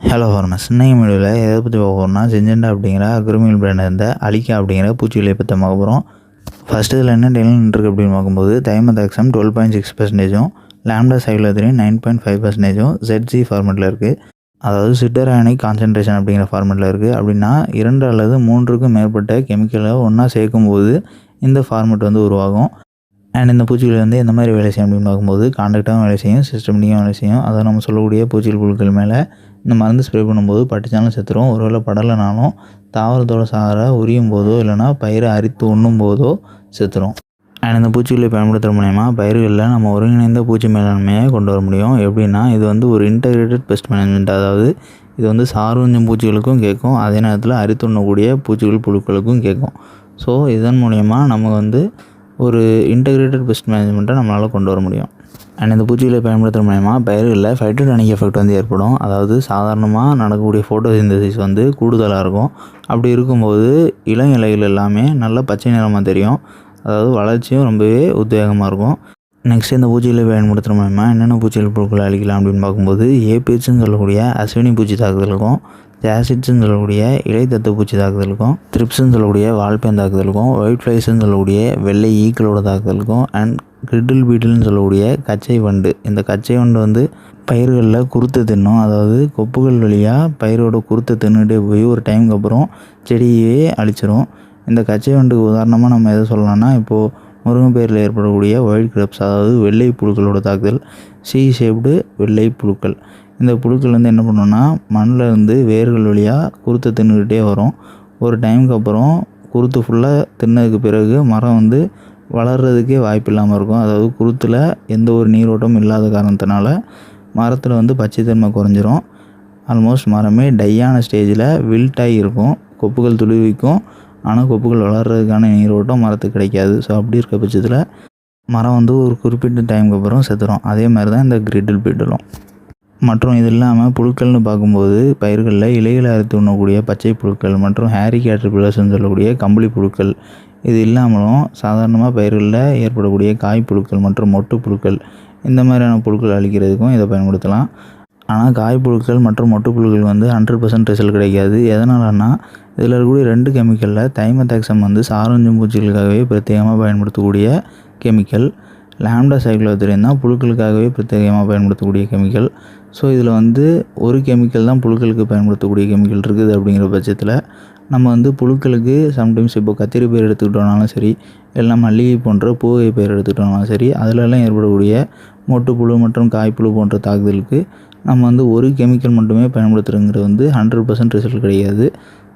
Hello ஃபார்மஸ் இன்னைக்கு வீடியோவில் எதை பற்றி பார்க்க போகிறோம்னா செஞ்சண்டா அப்படிங்கிற அக்ரமில் பிராண்ட் இருந்த அலிகா அப்படிங்கிற பூச்சிகளை பற்றி பார்க்க போகிறோம் ஃபஸ்ட்டு இதில் என்ன டெலின் இருக்குது அப்படின்னு பார்க்கும்போது தைமதாக்சம் twelve point six பர்சன்டேஜும் lambda cyhalothrin nine point five பர்சன்டேஜும் ஜெட்ஜி ஃபார்மெட்டில் இருக்குது அதாவது சிட்டரானிக் கான்சன்ட்ரேஷன் அப்படிங்கிற ஃபார்மெட்டில் இருக்குது அப்படின்னா இரண்டு அல்லது மூன்றுக்கும் மேற்பட்ட கெமிக்கலை ஒன்றா சேர்க்கும்போது இந்த ஃபார்மெட் வந்து உருவாகும். அண்ட் இந்த பூச்சிகள் வந்து எந்த மாதிரி வேலை செய்யும் அப்படின்னு பார்க்கும்போது கான்டாக்டாகவும் வேலை செய்யும் சிஸ்டம்லேயும் வேலை செய்யும். அதை நம்ம சொல்லக்கூடிய பூச்சிகள் புழுக்கள் மேலே இந்த மருந்து ஸ்ப்ரே பண்ணும்போது பட்டுச்சாலும் செத்துரும். ஒருவேளை படலைனாலும் தாவரத்தோட சாரை உரியும் போதோ இல்லைனா பயிரை அரித்து உண்ணும் போதோ செத்துரும். அண்ட் இந்த பூச்சிகளை பயன்படுத்துகிற மூலயமா பயிர்களில் நம்ம ஒருங்கிணைந்த பூச்சி மேலாண்மையை கொண்டு வர முடியும். எப்படின்னா இது வந்து ஒரு இன்டகிரேட்டட் பெஸ்ட் மேனேஜ்மெண்ட் அதாவது இது வந்து சார்வஞ்சம் பூச்சிகளுக்கும் கேட்கும் அதே நேரத்தில் அரித்துண்ணக்கூடிய பூச்சிகள் புழுக்களுக்கும் கேட்கும். ஸோ இதன் மூலயமா நம்ம வந்து ஒரு இன்டகிரேட்டட் பெஸ்ட் மேனேஜ்மெண்ட்டை நம்மளால் கொண்டு வர முடியும். அண்ட் இந்த பூச்சிகளை பயன்படுத்துகிற மூலயமா பயிர்களில் ஃபைட்டோடானிக் எஃபெக்ட் வந்து ஏற்படும். அதாவது சாதாரணமாக நடக்கக்கூடிய ஃபோட்டோசிந்தசிஸ் வந்து கூடுதலாக இருக்கும். அப்படி இருக்கும்போது இளம் இலைகள் எல்லாமே நல்ல பச்சை நிறமாக தெரியும். அதாவது வளர்ச்சியும் ரொம்பவே உத்வேகமாக இருக்கும். நெக்ஸ்ட் இந்த பூச்சிகளை பயன்படுத்துகிற மூலயமா என்னென்ன பூச்சிகள் பொருட்களை அழிக்கலாம் அப்படின்னு பார்க்கும்போது ஏபிஎச்சுன்னு சொல்லக்கூடிய அஸ்வினி பூச்சி தாக்குதலுக்கும் ஜாசிட்ஸ்ன்னு சொல்லக்கூடிய இலை பூச்சி தாக்குதலுக்கும் த்ரிப்ஸ்ன்னு சொல்லக்கூடிய வால்பேன் தாக்குதலுக்கும் ஒயிட் ஃப்ளைஸ்ன்னு சொல்லக்கூடிய வெள்ளை ஈக்களோட தாக்குதலுக்கும் அண்ட் கிரிட்டில் பீட்டில்னு சொல்லக்கூடிய கச்சை வண்டு. இந்த கச்சை வண்டு வந்து பயிர்களில் குருத்தை தின்னும். அதாவது கொப்புகள் வழியாக பயிரோட குருத்தை தின்னுட்டே போய் ஒரு டைமுக்கு அப்புறம் செடியே அழிச்சிரும். இந்த கச்சை வண்டுக்கு உதாரணமாக நம்ம எதை சொல்லலாம்னா இப்போது முருங்கைப்பயிரில் ஏற்படக்கூடிய ஒயிட் கிரப்ஸ் அதாவது வெள்ளை புழுக்களோட தாக்குதல் சி ஷேப்டு வெள்ளை புழுக்கள். இந்த புழுக்கள் வந்து என்ன பண்ணுன்னா மண்ணில் இருந்து வேர்கள் வழியாக குருத்தை தின்னுக்கிட்டே வரும். ஒரு டைமுக்கு அப்புறம் குருத்து ஃபுல்லாக தின்னதுக்கு பிறகு மரம் வந்து வளர்கிறதுக்கே வாய்ப்பு இல்லாமல் இருக்கும். அதாவது குருத்தில் எந்த ஒரு நீரோட்டமும் இல்லாத காரணத்தினால மரத்தில் வந்து பச்சைத்தன்மை குறைஞ்சிரும். ஆல்மோஸ்ட் மரமே டையான ஸ்டேஜில் வில்ட்டாகி இருக்கும். கொப்புகள் துளிர்விக்கும் ஆனால் கொப்புகள் வளர்கிறதுக்கான நீரோட்டம் மரத்துக்கு கிடைக்காது. ஸோ அப்படி இருக்க பட்சத்தில் மரம் வந்து ஒரு குறிப்பிட்ட டைமுக்கு அப்புறம் செத்துரும். அதே மாதிரி தான் இந்த கிரிட்டில் பீட்டலும் மற்றும் இது இல்லாமல் புழுக்கள்னு பார்க்கும்போது பயிர்களில் இலைகளை அறுத்து உண்ணக்கூடிய பச்சை புழுக்கள் மற்றும் ஹேரி கேட்டர்பில்லர்ஸ்னு சொல்லக்கூடிய கம்பளி புழுக்கள். இது இல்லாமலும் சாதாரணமாக பயிர்களில் ஏற்படக்கூடிய காய் புழுக்கள் மற்றும் மொட்டு புழுக்கள் இந்த மாதிரியான புழுக்கள் அழிக்கிறதுக்கும் இதை பயன்படுத்தலாம். ஆனால் காய் புழுக்கள் மற்றும் மொட்டு புழுக்கள் வந்து ஹண்ட்ரட் பர்சன்ட் ரிசல்ட் கிடைக்காது. எதனாலன்னா இதில் இருக்கக்கூடிய ரெண்டு கெமிக்கலில் தைமதாக்சம் வந்து சாரஞ்சம் பூச்சிகளுக்காகவே பிரத்யேகமாக பயன்படுத்தக்கூடிய கெமிக்கல் லேம்டா சைக்ளோத்திரின் தான் புழுக்களுக்காகவே பிரத்யேகமாக பயன்படுத்தக்கூடிய கெமிக்கல். ஸோ இதில் வந்து ஒரு கெமிக்கல் தான் புழுக்களுக்கு பயன்படுத்தக்கூடிய கெமிக்கல் இருக்குது அப்படிங்கிற பட்சத்தில் நம்ம வந்து புழுக்களுக்கு சம்டைம்ஸ் இப்போ கத்திரி பயிர் எடுத்துக்கிட்டோம்னாலும் சரி இல்லை மல்லிகை போன்ற பூவை பயிர் எடுத்துக்கிட்டோம்னாலும் சரி அதிலெல்லாம் ஏற்படக்கூடிய மொட்டுப்புழு மற்றும் காய்ப்புழு போன்ற தாக்குதலுக்கு நம்ம வந்து ஒரு கெமிக்கல் மட்டுமே பயன்படுத்துகிறங்கிறது வந்து ஹண்ட்ரட் பர்சன்ட் ரிசல்ட் கிடையாது.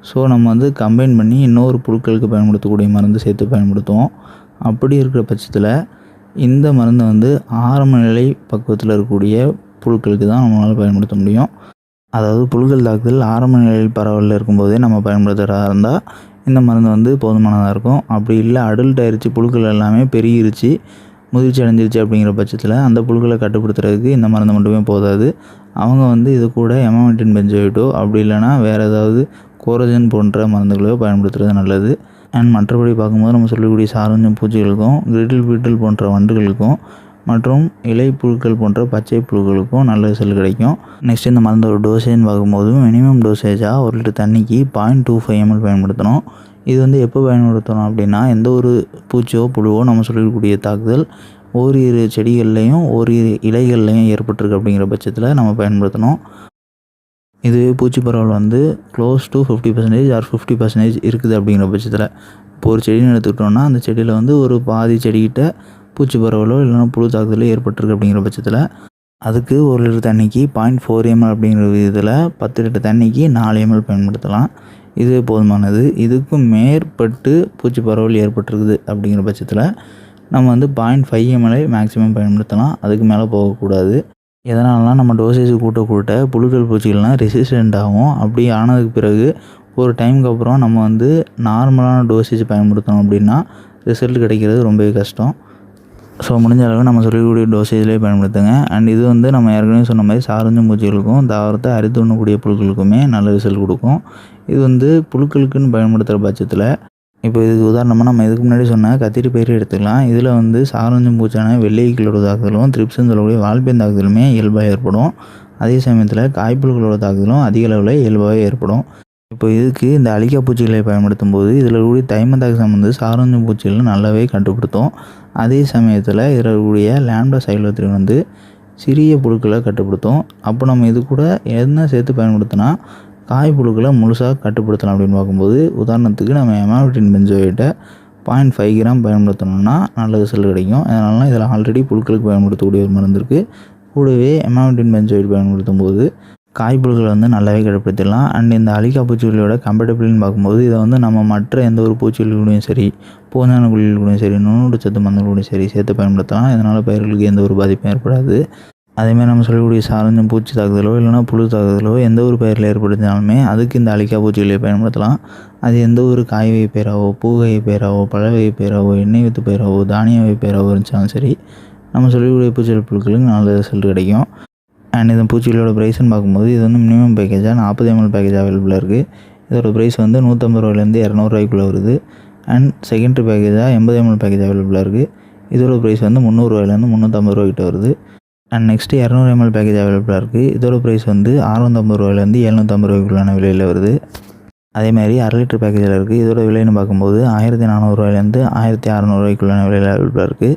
ஸோ நம்ம வந்து கம்பைன் பண்ணி இன்னொரு புழுக்களுக்கு பயன்படுத்தக்கூடிய மருந்து சேர்த்து பயன்படுத்துவோம். அப்படி இருக்கிற பட்சத்தில் இந்த மருந்தை வந்து ஆரம்ப நிலை பக்குவத்தில் இருக்கக்கூடிய புழுக்களுக்கு தான் நம்மளால் பயன்படுத்த முடியும். அதாவது புழுக்கள் தாக்குதல் ஆரம்ப நிலையில் பரவலில் இருக்கும்போதே நம்ம பயன்படுத்துகிறதா இருந்தால் இந்த மருந்து வந்து போதுமானதாக இருக்கும். அப்படி இல்லை அடல்ட் ஆயிடுச்சு புழுக்கள் எல்லாமே பெருகிருச்சு முதிர்ச்சி அடைஞ்சிருச்சு அப்படிங்கிற பட்சத்தில் அந்த புழுக்களை கட்டுப்படுத்துறதுக்கு இந்த மருந்து மட்டுமே போதாது. அவங்க வந்து இது கூட எமாமெட்டின் பெஞ்சோயிட்டோ அப்படி இல்லைனா வேறு ஏதாவது கோரஜன் போன்ற மருந்துகளையோ பயன்படுத்துறது நல்லது. அண்ட் மற்றபடி பார்க்கும்போது நம்ம சொல்லக்கூடிய சாரஞ்சம் பூச்சிகளுக்கும் கிரிட்டில் பீட்டில் போன்ற வண்டுகளுக்கும் மற்றும் இலை புழுக்கள் போன்ற பச்சை புழுக்களுக்கும் நல்ல ரிசல்ட் கிடைக்கும். நெக்ஸ்ட் இந்த மருந்தோட டோசேஜ்னு பார்க்கும்போது மினிமம் டோசேஜாக ஒரு லிட்டர் தண்ணிக்கு பாயிண்ட் டூ ஃபைவ் எம்எல் பயன்படுத்தணும். இது வந்து எப்போ பயன்படுத்தணும் அப்படின்னா எந்த ஒரு பூச்சியோ புழுவோ நம்ம சொல்லக்கூடிய தாக்குதல் ஓரிரு செடிகள்லையும் ஓரிரு இலைகள்லையும் ஏற்பட்டிருக்கு அப்படிங்கிற பட்சத்தில் நம்ம பயன்படுத்தணும். இதுவே பூச்சி பரவல் வந்து close to fifty percentage or fifty percentage இருக்குது அப்படிங்கிற பட்சத்தில். இப்போ ஒரு செடின்னு எடுத்துக்கிட்டோம்னா அந்த செடியில் வந்து ஒரு பாதி செடிக்கிட்ட பூச்சி பரவலோ இல்லைனா புழு தாக்குதலோ ஏற்பட்டிருக்கு அப்படிங்கிற பட்சத்தில் அதுக்கு ஒரு லிட்டர் தண்ணிக்கு பாயிண்ட் ஃபோர் எம்எல் அப்படிங்கிற விதத்தில் பத்து லிட்டர் தண்ணிக்கு நாலு எம்எல் பயன்படுத்தலாம். இதுவே போதுமானது. இதுக்கும் மேற்பட்டு பூச்சி பரவல் ஏற்பட்டிருக்குது அப்படிங்கிற பட்சத்தில் நம்ம வந்து பாயிண்ட் ஃபைவ் எம்எல்ஐ மேக்ஸிமம் பயன்படுத்தலாம். அதுக்கு மேலே போகக்கூடாது. எதனாலலாம் நம்ம டோசேஜ் கூட்ட கூட்ட புழுக்கள் பூச்சிகள்லாம் ரெசிஸ்டண்ட் ஆகும். அப்படி ஆனதுக்கு பிறகு ஒரு டைமுக்கு அப்புறம் நம்ம வந்து நார்மலான டோசேஜ் பயன்படுத்தணும் அப்படின்னா ரிசல்ட் கிடைக்கிறது ரொம்பவே கஷ்டம். ஸோ முடிஞ்ச அளவு நம்ம சொல்லக்கூடிய டோசேஜ்லேயே பயன்படுத்துங்க. அண்ட் இது வந்து நம்ம ஏற்கனவே சொன்ன மாதிரி சாரஞ்சம் பூச்சிகளுக்கும் தாவரத்தை அரித்து உண்ணக்கூடிய புழுக்களுக்குமே நல்ல ரிசல்ட் கொடுக்கும். இது வந்து புழுக்களுக்குன்னு பயன்படுத்துகிற பட்சத்தில் இப்போ இதுக்கு உதாரணமாக நம்ம இதுக்கு முன்னாடி சொன்ன கத்திரி பயிர் எடுத்துக்கலாம். இதில் வந்து சாரஞ்சம் பூச்சான வெள்ளைகளோட தாக்குதலும் த்ரிப்ஸ்ன்னு சொல்லக்கூடிய வால்பேன் தாக்குதலுமே இயல்பாக ஏற்படும். அதே சமயத்தில் காய்ப்புல்களோட தாக்குதலும் அதிக அளவில் இயல்பாகவே ஏற்படும். இப்போ இதுக்கு இந்த அழிக்கா பூச்சிகளை பயன்படுத்தும் போது இதில் கூடிய தைமதாக்சம் வந்து சாரஞ்சம் பூச்சிகளை நல்லாவே கட்டுப்படுத்தும். அதே சமயத்தில் இதில் கூடிய லேம்டா சைலோத்திரி வந்து சிறிய புழுக்களை கட்டுப்படுத்தும். அப்போ நம்ம இது கூட என்ன சேர்த்து பயன்படுத்தினா காய் புழுக்களை முழுசாக கட்டுப்படுத்தலாம் அப்படின்னு பார்க்கும்போது உதாரணத்துக்கு நம்ம எமாவிட்டின் பென்சோயிட்டை பாயிண்ட் ஃபைவ் கிராம் பயன்படுத்தணும்னா நல்ல ரிசல்ட் கிடைக்கும். அதனால இதில் ஆல்ரெடி புழுக்களுக்கு பயன்படுத்தக்கூடிய ஒரு மருந்து இருக்குது கூடவே எமாவிட்டின் பென்சோயிட் பயன்படுத்தும் போது காய்ப்புழுக்களை வந்து நல்லாவே கட்டுப்படுத்திடலாம். அண்ட் இந்த அலிகா பூச்சிகளோட கம்பேட்டபிள்னு பார்க்கும்போது இதை வந்து நம்ம மற்ற எந்த ஒரு பூச்சிகளுக்கூடையும் சரி பூஞ்சான குழிகளுக்கூடையும் சரி நுண்ணூட்ட சத்து மருந்துகளுடையும் சரி சேர்த்து பயன்படுத்தலாம். இதனால் பயிர்களுக்கு எந்த ஒரு பாதிப்பும் ஏற்படாது. அதேமாதிரி நம்ம சொல்லக்கூடிய சாரஞ்சம் பூச்சி தாக்குதலோ இல்லைனா புழு தாக்குதலோ எந்த ஒரு பயிரில் ஏற்படுத்தினாலுமே அதுக்கு இந்த அழிக்கா பூச்சிகளை பயன்படுத்தலாம். அது எந்த ஒரு காய் வகை பேராவோ பூ வகை பேராவோ பழ வகை எண்ணெய் வித்து பேராவோ தானிய வகை பேராவோ இருந்துச்சாலும் சரி நம்ம சொல்லக்கூடிய பூச்சிகள் புழுக்களுக்கு நல்ல ரிசல்ட் கிடைக்கும். அண்ட் இந்த பூச்சிகளோட ப்ரைஸ்னு பார்க்கும்போது இது வந்து மினிமம் பேக்கேஜாக நாற்பது எம்எல் பேக்கேஜ் அவைலபிளாக இருக்குது இதோட ப்ரைஸ் வந்து நூற்றம்பது ரூபாயிலேருந்து இரநூறுவாய்க்குள்ளே வருது. அண்ட் செகண்டரி பேக்கேஜாக எண்பது எம்எல் பேக்கேஜ் அவைலபிளாக இருக்குது இதோட ப்ரைஸ் வந்து முந்நூறுரூவாயிலேருந்து முந்நூற்றம்பது ரூபாய்க்கிட்ட வருது. அண்ட் நெக்ஸ்ட்டு இரநூறு எம்எல் பேக்கேஜ் அவைலபிளாக இருக்குது இதோட ப்ரைஸ் வந்து அறுநூற்றம்பது ரூபாயிலேருந்து எழுநூற்றம்பது ரூபாய்க்குள்ளான விலையில் வருது. அதே மாதிரி அரை லிட்டர் பேக்கேஜில் இருக்குது இதோட விலைன்னு பார்க்கும்போது ஆயிரத்தி நானூறுரூவாயிலேருந்து ஆயிரத்தி அறநூறுவாய்க்குள்ளான விலையில் அவைலபிளாக இருக்குது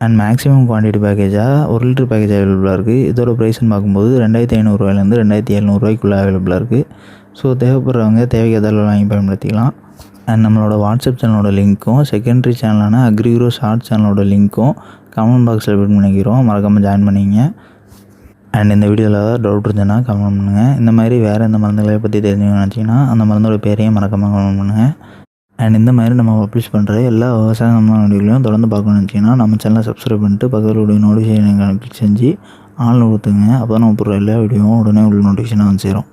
அண்ட் மேக்ஸிமம் குவான்டிட்டி பேக்கேஜாக ஒரு லிட்டர் பேக்கேஜ் அவைலபிளாக இருக்குது இதோட ப்ரைஸ்னு பார்க்கும்போது ரெண்டாயிரத்தி ஐநூறுரூவாயிலேருந்து ரெண்டாயிரத்தி எழுநூறுவாய்க்குள்ளே அவைலபிளாக இருக்குது ஸோ தேவைப்படுறவங்க தேவைக்கு எதாவது வாங்கி பயன்படுத்திக்கலாம். அண்ட் நம்மளோட வாட்ஸ்அப் சேனலோட லிங்க்கும் செகண்டரி சேனலான அக்ரிக்ரோ ஷார்ட் சேனலோட லிங்க்கும் கமெண்ட் பாக்ஸில் பின் பண்ணிக்கிறோம். மறக்காமல் ஜாயின் பண்ணிங்க. அண்ட் இந்த வீடியோவில் ஏதாவது டவுட் இருந்துச்சுன்னா கமெண்ட் பண்ணுங்கள் இந்த மாதிரி வேறு எந்த மருந்துகளை பற்றி தெரிஞ்சுக்கணும்னு நினச்சிங்கன்னா அந்த மருந்தோட பேரையும் மறக்காமல் கமெண்ட் பண்ணுங்கள் அண்ட் இந்த மாதிரி நம்ம பப்ளிஷ் பண்ணுற எல்லா விவசாய நம்ம வீடியோலையும் தொடர்ந்து பார்க்கணும்னு நினச்சிங்கன்னா நம்ம சேனலை சப்ஸ்கிரைப் பண்ணிட்டு பக்கத்தில் நோட்டிஃபிகேஷன் கிளிக் செஞ்சு ஆன்லைன் கொடுத்துங்க. அப்போ தான் நம்ம போடுற எல்லா வீடியோவும் உடனே உள்ள நோட்டிஃபிகேஷனாக வந்து சேரும்.